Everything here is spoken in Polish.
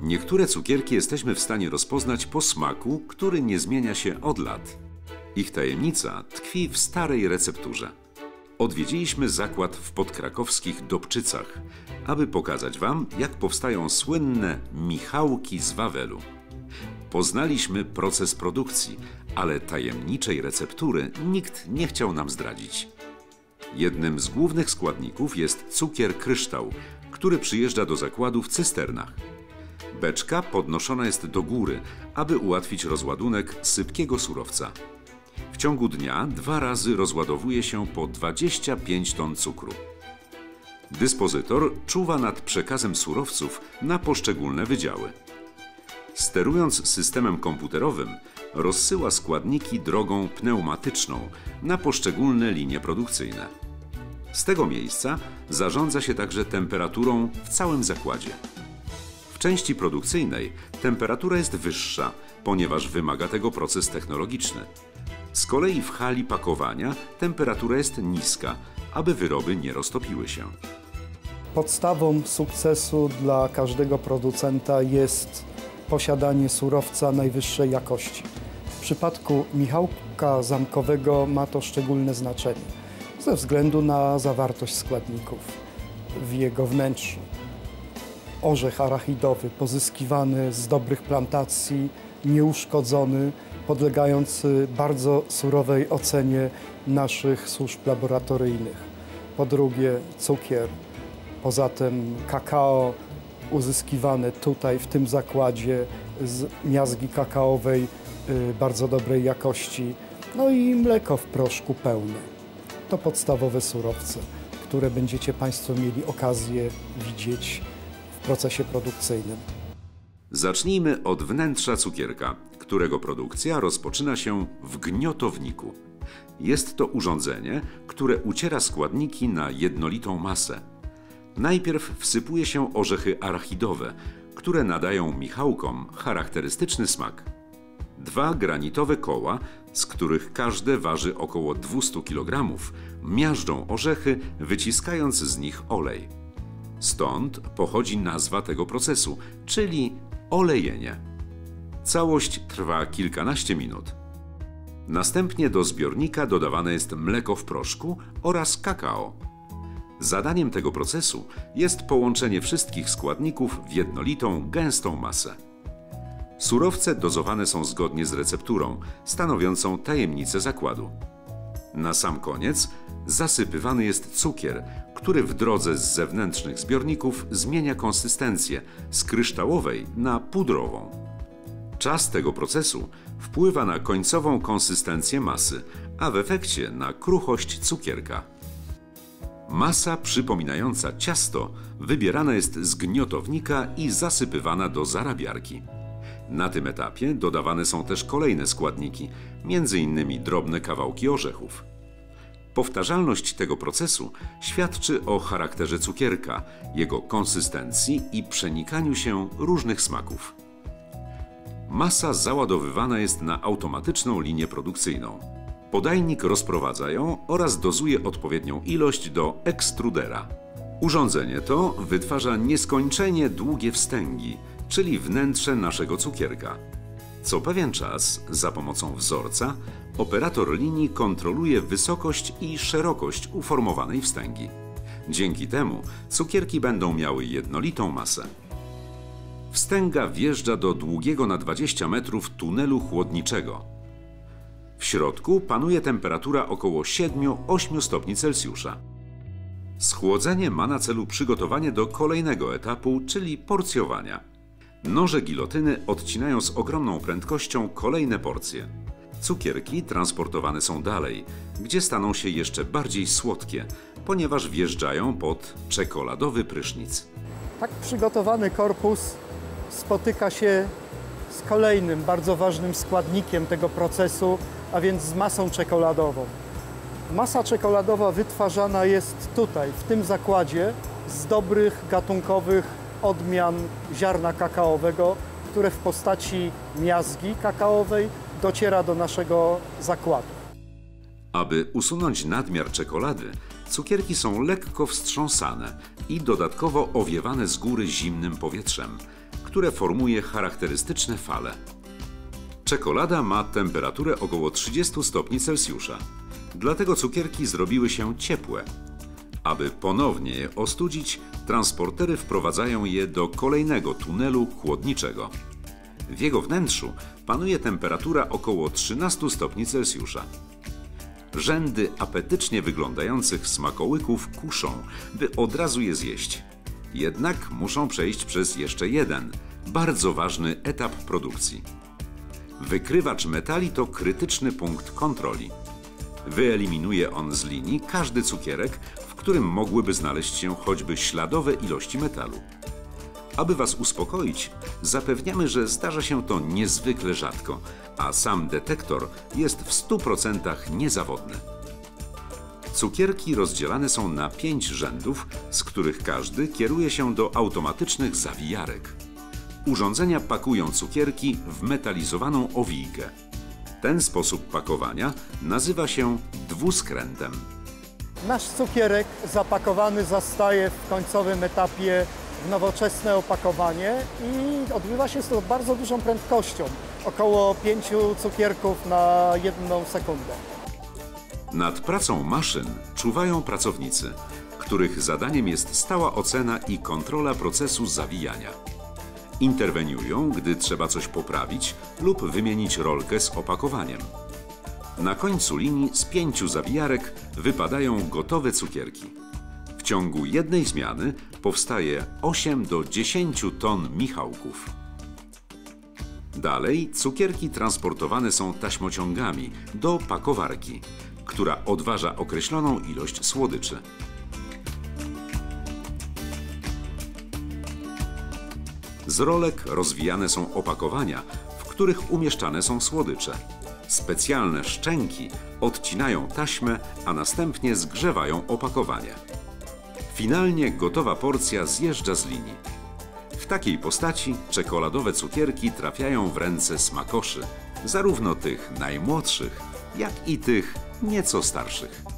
Niektóre cukierki jesteśmy w stanie rozpoznać po smaku, który nie zmienia się od lat. Ich tajemnica tkwi w starej recepturze. Odwiedziliśmy zakład w podkrakowskich Dobczycach, aby pokazać Wam, jak powstają słynne Michałki z Wawelu. Poznaliśmy proces produkcji, ale tajemniczej receptury nikt nie chciał nam zdradzić. Jednym z głównych składników jest cukier kryształ, który przyjeżdża do zakładu w cysternach. Beczka podnoszona jest do góry, aby ułatwić rozładunek sypkiego surowca. W ciągu dnia dwa razy rozładowuje się po 25 ton cukru. Dyspozytor czuwa nad przekazem surowców na poszczególne wydziały. Sterując systemem komputerowym, rozsyła składniki drogą pneumatyczną na poszczególne linie produkcyjne. Z tego miejsca zarządza się także temperaturą w całym zakładzie. W części produkcyjnej temperatura jest wyższa, ponieważ wymaga tego proces technologiczny. Z kolei w hali pakowania temperatura jest niska, aby wyroby nie roztopiły się. Podstawą sukcesu dla każdego producenta jest posiadanie surowca najwyższej jakości. W przypadku Michałka Zamkowego ma to szczególne znaczenie ze względu na zawartość składników w jego wnętrzu. Orzech arachidowy pozyskiwany z dobrych plantacji, nieuszkodzony, podlegający bardzo surowej ocenie naszych służb laboratoryjnych. Po drugie cukier, poza tym kakao uzyskiwane tutaj w tym zakładzie z miazgi kakaowej y, bardzo dobrej jakości, no i mleko w proszku pełne. To podstawowe surowce, które będziecie Państwo mieli okazję widzieć w procesie produkcyjnym. Zacznijmy od wnętrza cukierka, którego produkcja rozpoczyna się w gniotowniku. Jest to urządzenie, które uciera składniki na jednolitą masę. Najpierw wsypuje się orzechy arachidowe, które nadają michałkom charakterystyczny smak. Dwa granitowe koła, z których każde waży około 200 kg, miażdżą orzechy, wyciskając z nich olej. Stąd pochodzi nazwa tego procesu, czyli olejenie. Całość trwa kilkanaście minut. Następnie do zbiornika dodawane jest mleko w proszku oraz kakao. Zadaniem tego procesu jest połączenie wszystkich składników w jednolitą, gęstą masę. Surowce dozowane są zgodnie z recepturą, stanowiącą tajemnicę zakładu. Na sam koniec zasypywany jest cukier, który w drodze z zewnętrznych zbiorników zmienia konsystencję z kryształowej na pudrową. Czas tego procesu wpływa na końcową konsystencję masy, a w efekcie na kruchość cukierka. Masa przypominająca ciasto wybierana jest z gniotownika i zasypywana do zarabiarki. Na tym etapie dodawane są też kolejne składniki, m.in. drobne kawałki orzechów. Powtarzalność tego procesu świadczy o charakterze cukierka, jego konsystencji i przenikaniu się różnych smaków. Masa załadowywana jest na automatyczną linię produkcyjną. Podajnik rozprowadza ją oraz dozuje odpowiednią ilość do ekstrudera. Urządzenie to wytwarza nieskończenie długie wstęgi, czyli wnętrze naszego cukierka. Co pewien czas, za pomocą wzorca, operator linii kontroluje wysokość i szerokość uformowanej wstęgi. Dzięki temu cukierki będą miały jednolitą masę. Wstęga wjeżdża do długiego na 20 metrów tunelu chłodniczego. W środku panuje temperatura około 7-8 stopni Celsjusza. Schłodzenie ma na celu przygotowanie do kolejnego etapu, czyli porcjowania. Noże gilotyny odcinają z ogromną prędkością kolejne porcje. Cukierki transportowane są dalej, gdzie staną się jeszcze bardziej słodkie, ponieważ wjeżdżają pod czekoladowy prysznic. Tak przygotowany korpus spotyka się z kolejnym bardzo ważnym składnikiem tego procesu, a więc z masą czekoladową. Masa czekoladowa wytwarzana jest tutaj, w tym zakładzie, z dobrych gatunkowych odmian ziarna kakaowego, które w postaci miazgi kakaowej dociera do naszego zakładu. Aby usunąć nadmiar czekolady, Cukierki są lekko wstrząsane i dodatkowo owiewane z góry zimnym powietrzem, które formuje charakterystyczne fale. Czekolada ma temperaturę około 30 stopni Celsjusza. Dlatego cukierki zrobiły się ciepłe. Aby ponownie je ostudzić, transportery wprowadzają je do kolejnego tunelu chłodniczego. W jego wnętrzu panuje temperatura około 13 stopni Celsjusza. Rzędy apetycznie wyglądających smakołyków kuszą, by od razu je zjeść. Jednak muszą przejść przez jeszcze jeden, bardzo ważny etap produkcji. Wykrywacz metali to krytyczny punkt kontroli. Wyeliminuje on z linii każdy cukierek, którym mogłyby znaleźć się choćby śladowe ilości metalu. Aby Was uspokoić, zapewniamy, że zdarza się to niezwykle rzadko, a sam detektor jest w 100% niezawodny. Cukierki rozdzielane są na pięć rzędów, z których każdy kieruje się do automatycznych zawijarek. Urządzenia pakują cukierki w metalizowaną owijkę. Ten sposób pakowania nazywa się dwuskrętem. Nasz cukierek zapakowany zostaje w końcowym etapie w nowoczesne opakowanie i odbywa się to bardzo dużą prędkością, około 5 cukierków na jedną sekundę. Nad pracą maszyn czuwają pracownicy, których zadaniem jest stała ocena i kontrola procesu zawijania. Interweniują, gdy trzeba coś poprawić lub wymienić rolkę z opakowaniem. Na końcu linii z pięciu zawijarek wypadają gotowe cukierki. W ciągu jednej zmiany powstaje 8 do 10 ton michałków. Dalej cukierki transportowane są taśmociągami do pakowarki, która odważa określoną ilość słodyczy. Z rolek rozwijane są opakowania, w których umieszczane są słodycze. Specjalne szczęki odcinają taśmę, a następnie zgrzewają opakowanie. Finalnie gotowa porcja zjeżdża z linii. W takiej postaci czekoladowe cukierki trafiają w ręce smakoszy, zarówno tych najmłodszych, jak i tych nieco starszych.